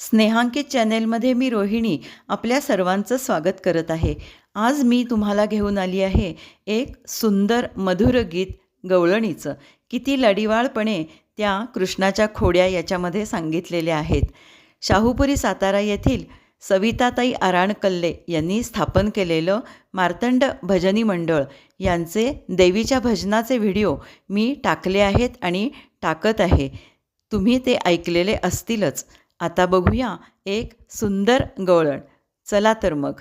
स्नेहांकित चॅनेलमध्ये मी रोहिणी आपल्या सर्वांचं स्वागत करत आहे. आज मी तुम्हाला घेऊन आली आहे एक सुंदर मधुर गीत गवळणीचं. किती लढिवाळपणे त्या कृष्णाच्या खोड्या याच्यामध्ये सांगितलेल्या आहेत. शाहूपुरी सातारा येथील सविताताई आराणकल्ले यांनी स्थापन केलेलं मार्तंड भजनी मंडळ यांचे देवीच्या भजनाचे व्हिडिओ मी टाकले आहेत आणि टाकत आहे. तुम्ही ते ऐकलेले असतीलच. आता बघूया एक सुंदर गवळण. चला तर मग.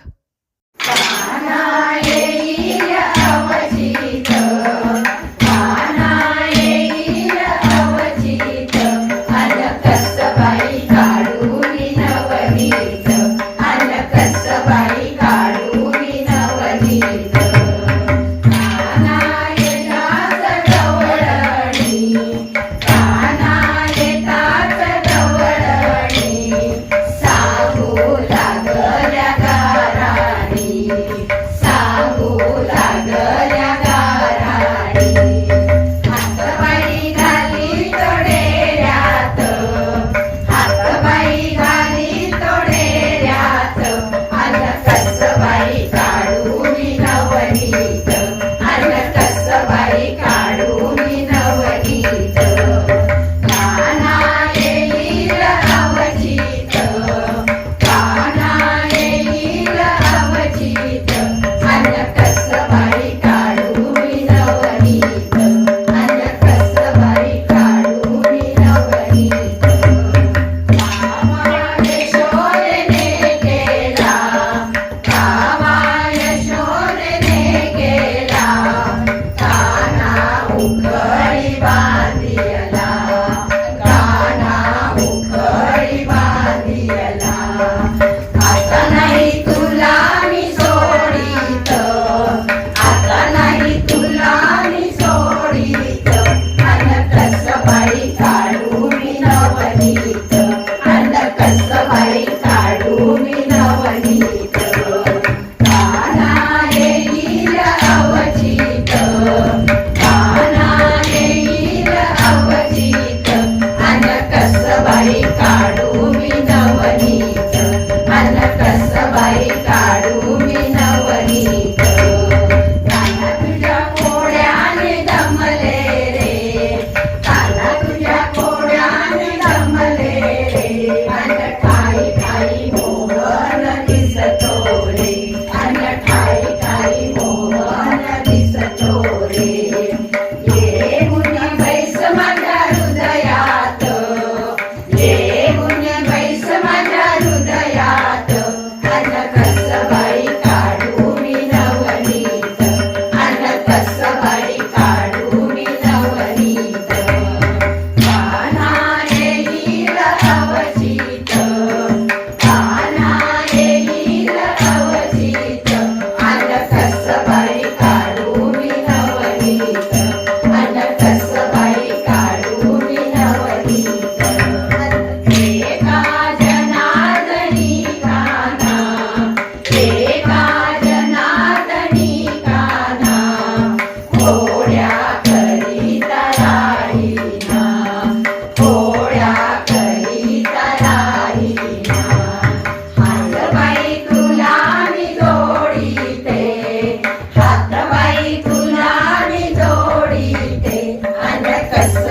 Gracias.